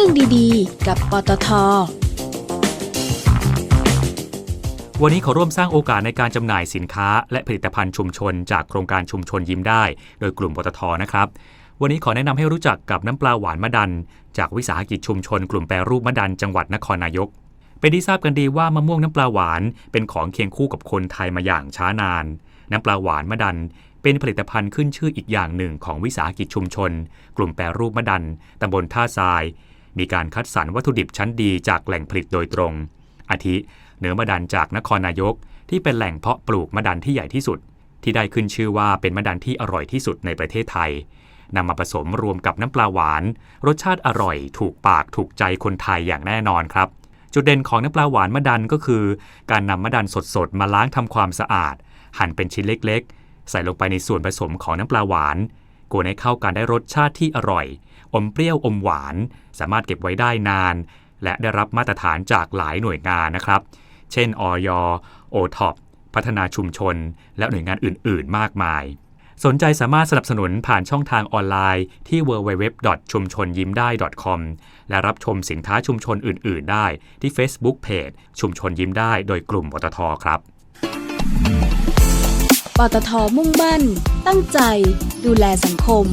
รื่องดีๆ กับปตท วันนี้ขอร่วมสร้างโอกาสในการจำหน่ายสินค้า และผลิตภัณฑ์ชุมชน จากโครงการชุมชนยิ้มได้ โดยกลุ่มปตทนะครับ วันนี้ขอแนะนำให้รู้จักกับน้ำปลาหวานมะดัน จากวิสาหกิจชุมชน กลุ่มแปรรูปมะดันจังหวัดนครนายก เป็นที่ทราบกันดีว่ามะม่วงน้ำปลาหวานเป็นของเคียงคู่กับคนไทยมาอย่างช้านาน น้ำปลาหวานมะดันเป็นผลิตภัณฑ์ขึ้นชื่ออีกอย่างหนึ่งของวิสาหกิจชุมชน กลุ่มแปรรูปมะดัน ตำบลท่าทราย มีการคัดสรรวัตถุดิบชั้นดีจากแหล่งผลิตโดยตรง อาทิ เนื้อมะดันจากนครนายก ที่เป็นแหล่งเพาะปลูกมะดันที่ใหญ่ที่สุด ที่ได้ขึ้นชื่อว่าเป็นมะดันที่อร่อยที่สุดในประเทศไทยนำมาผสมรวมกับน้ำปลาหวาน รสชาติอร่อย ถูกปากถูกใจคนไทยอย่างแน่นอนครับ จุดเด่นของน้ำปลาหวานมะดันก็คือ การนำมะดันสดๆมาล้างทำความสะอาด หั่นเป็นชิ้นเล็กๆ ใส่ลงไปในส่วนผสมของน้ำปลาหวาน กวนให้เข้ากันได้รสชาติที่อร่อย อมเปรี้ยวอมหวาน สามารถเก็บไว้ได้นาน และได้รับมาตรฐานจากหลายหน่วยงานนะครับ เช่นอยโอท็อปพัฒนาชุมชน และหน่วยงานอื่น ๆ มากมาย สนใจสามารถสนับสนุนผ่านช่องทางออนไลน์ที่ www. ชุมชนยิ้มได้ .com และรับชมสินค้าชุมชนอื่น ๆ ได้ที่ Facebook Page ชุมชนยิ้มได้โดยกลุ่มปตทครับ ปตทมุ่งมั่น ตั้งใจ ดูแลสังคม